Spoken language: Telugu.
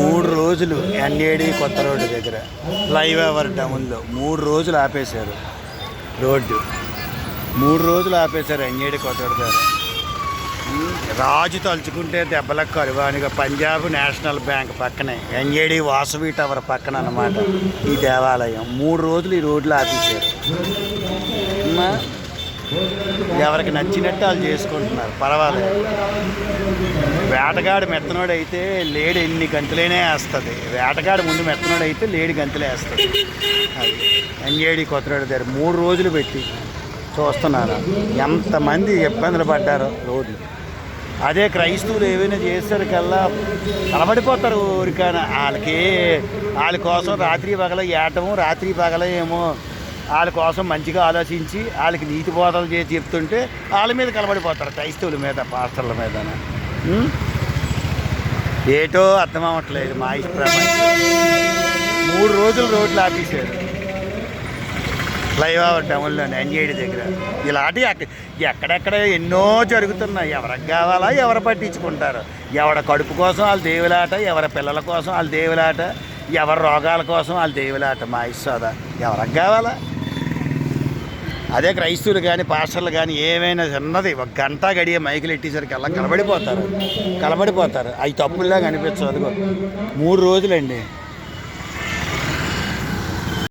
మూడు రోజులు ఎన్ఏడి కొత్త రోడ్డు దగ్గర. ఫ్లైఓవర్ డౌన్లో మూడు రోజులు ఆపేశారు రోడ్డు. మూడు రోజులు ఆపేశారు ఎన్ఏడి కొత్త రోడ్డు దగ్గర. రాజు తలుచుకుంటే దెబ్బలకు కరువానిగా పంజాబ్ నేషనల్ బ్యాంక్ పక్కనే ఎన్ఏడి వాసవి టవర్ పక్కన అనమాట ఈ దేవాలయం. మూడు రోజులు ఈ రోడ్లు ఆపేశారు. ఎవరికి నచ్చినట్టు వాళ్ళు చేసుకుంటున్నారు పర్వాలేదు. వేటగాడు మెత్తనోడు అయితే లేడు ఎన్ని గంతులైనా వేస్తుంది. వేటగాడు ముందు మెత్తనోడు అయితే లేడి గంతులే వేస్తుంది. అది ఎన్ఏడి కొత్తనాడు దగ్గర మూడు రోజులు పెట్టి చూస్తున్నాను. ఎంతమంది ఇబ్బందులు పడ్డారు రోడ్లు అదే క్రైస్తవులు ఏవైనా చేసేసరికల్లా కలబడిపోతారు ఊరికైనా. వాళ్ళకి వాళ్ళ కోసం రాత్రి పగల ఏటము రాత్రి పగల ఏమో వాళ్ళ కోసం మంచిగా ఆలోచించి వాళ్ళకి నీతి బోధలు చేసి చెప్తుంటే వాళ్ళ మీద కలబడిపోతారు క్రైస్తవుల మీద పాస్టర్ల మీద. ఏటో అర్థం అవ్వట్లేదు మా ప్రపంచం మూడు రోజులు రోడ్లు ఆపేశారు. ఫ్లైఓవర్ టౌన్లో ఎన్జేడి దగ్గర. ఇలాంటి ఎక్క ఎక్కడెక్కడ ఎన్నో జరుగుతున్నాయి. ఎవరికి కావాలా ఎవరు పట్టించుకుంటారు? ఎవరి కడుపు కోసం వాళ్ళ దేవులాట ఎవరి పిల్లల కోసం వాళ్ళ దేవులాట ఎవరి రోగాల కోసం వాళ్ళ దేవులాట. మా ఇస్సోద ఎవరికి కావాలా? అదే క్రైస్తువులు కానీ పాస్టర్లు కానీ ఏమైనా చిన్నది ఒక గంట గడియ మైకులు ఎట్టేసరికి అలా కలబడిపోతారు. కలబడిపోతారు. అవి తప్పుల్లా కనిపించదు మూడు రోజులండి.